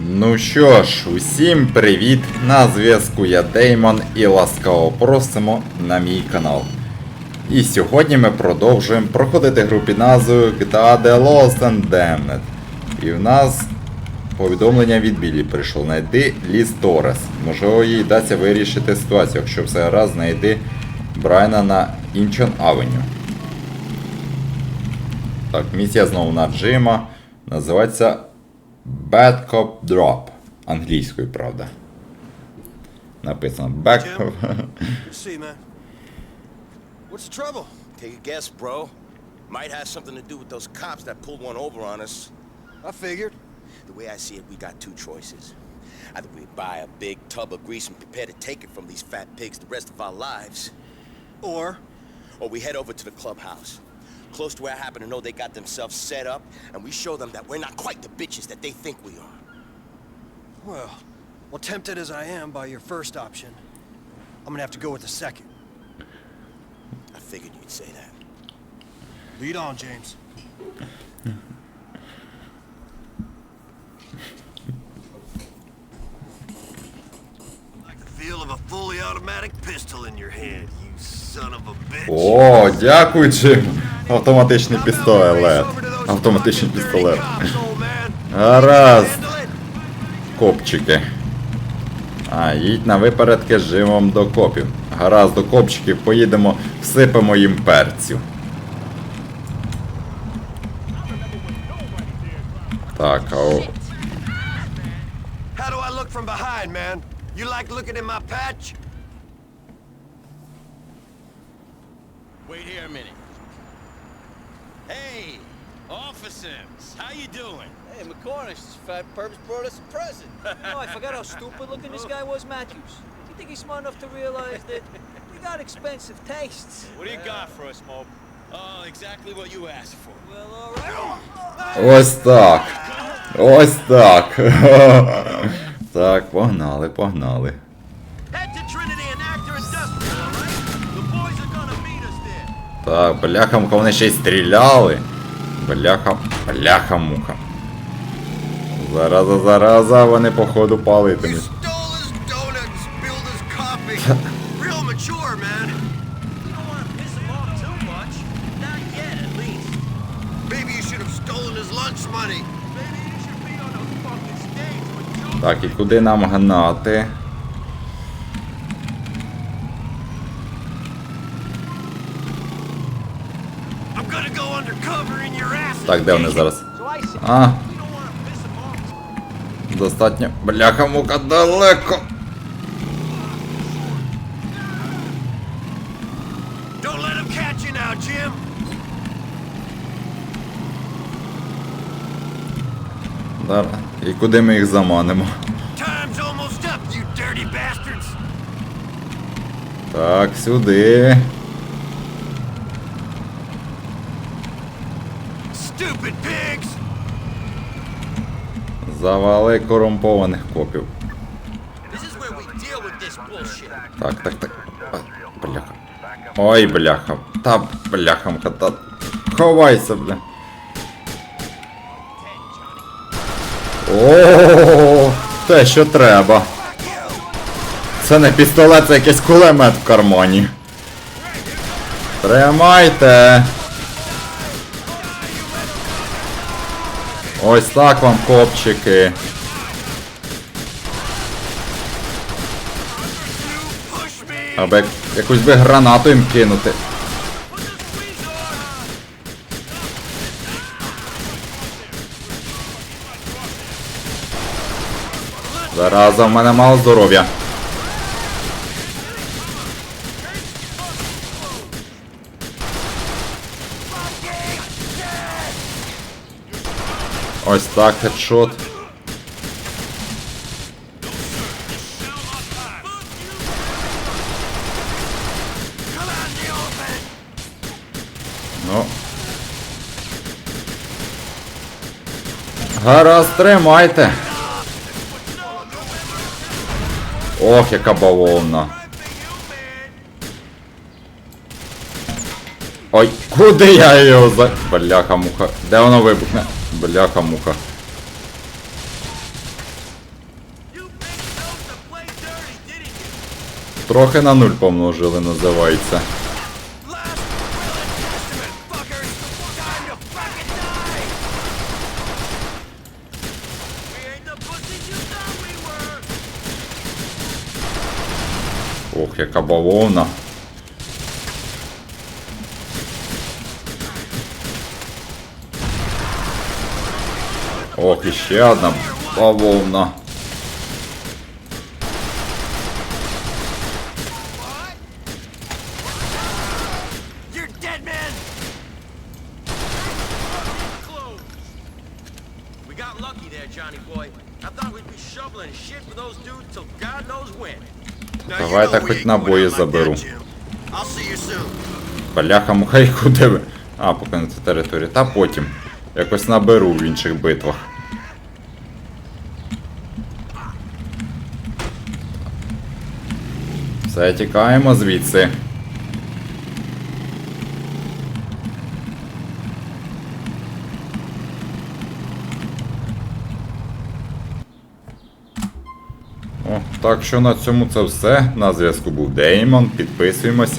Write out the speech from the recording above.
Ну що ж, усім привіт! На зв'язку я Деймон і ласкаво просимо на мій канал. І сьогодні ми продовжуємо проходити гру під назвою GTA The Lost and Damned. І в нас повідомлення від Біллі прийшло. Знайди Ліз Торрес. Можливо, їй вдасться вирішити ситуацію, якщо все гаразд, знайди Брайана на Інчон Авеню. Так, місія знову на Джима. Називається Bad Cop Drop. Англійською, правда. Написано Bad Cop. See, man. What's the trouble? Take a guess, bro. Might have something to do with those cops that pulled one over on us. I figured. The way I see it, we got two choices. Either we buy a big tub of grease and prepare to take it from these fat pigs the rest of our lives, Or, or we head over to the clubhouse, close to where I happen to know they got themselves set up, and we show them that we're not quite the bitches that they think we are. well, well, tempted as I am by your first option, I'm gonna have to go with the second. I figured you'd say that. Lead on, James. Like the feel of a fully automatic pistol in your hand, you son of a bitch. О, дякую, Джим. Автоматичний пістолет. Автоматичний пістолет. Гаразд. Копчики. А, їдь на випередки з Джимом до копів. Гаразд, до копчиків поїдемо, всипемо їм перцю. Так, а о... Wait here a minute. Hey, officers, how you doing? Hey, McCormick, this fat purpose brought us a present. oh, I forgot how stupid looking this guy was, Matthews. Do you think he's smart enough to realize that we got expensive tastes? What do you got for us, Mo? Oh, exactly what you asked for. Well, all right. Ось так. Ось так. Так, погнали, погнали. Так, бляха-муха, вони ще й стріляли. Бляха, бляха-муха. Зараза, зараза, вони походу палитимуть. Stole his donut and spilled Так, де вони зараз? А, достатньо. Далеко. You now, Jim. Зараз. І куди ми їх заманимо? Так, сюди. Stupid pigs. Завали корумпованих копів. This is where we deal with this bullshit. Так, так, так. А, Бляха. Ой, бляха. Та бляха, та. Ховайся, бля. О, те, що треба. Це не пістолет, це якийсь кулемет в кармані. Тримайте. Ось так вам копчики. Аби якусь би гранату їм кинути. Зараза, в мене мало здоров'я. Ось так, хедшот. Ну. Гаразд, тримайте. Ох, яка бавовна. Ой, куди я його за... Бляха-муха. Де воно вибухне? Бляха-муха. Трохи на нуль помножили, називається. Ох, яка бавовна. God knows when. Now, Давай так хоть набої заберу. Бляха муха і куди ви? А, покинути територію. Та потім. Якось наберу в інших битвах. Все, тікаємо звідси. О, так що на цьому це все. На зв'язку був Деймон. Підписуємось.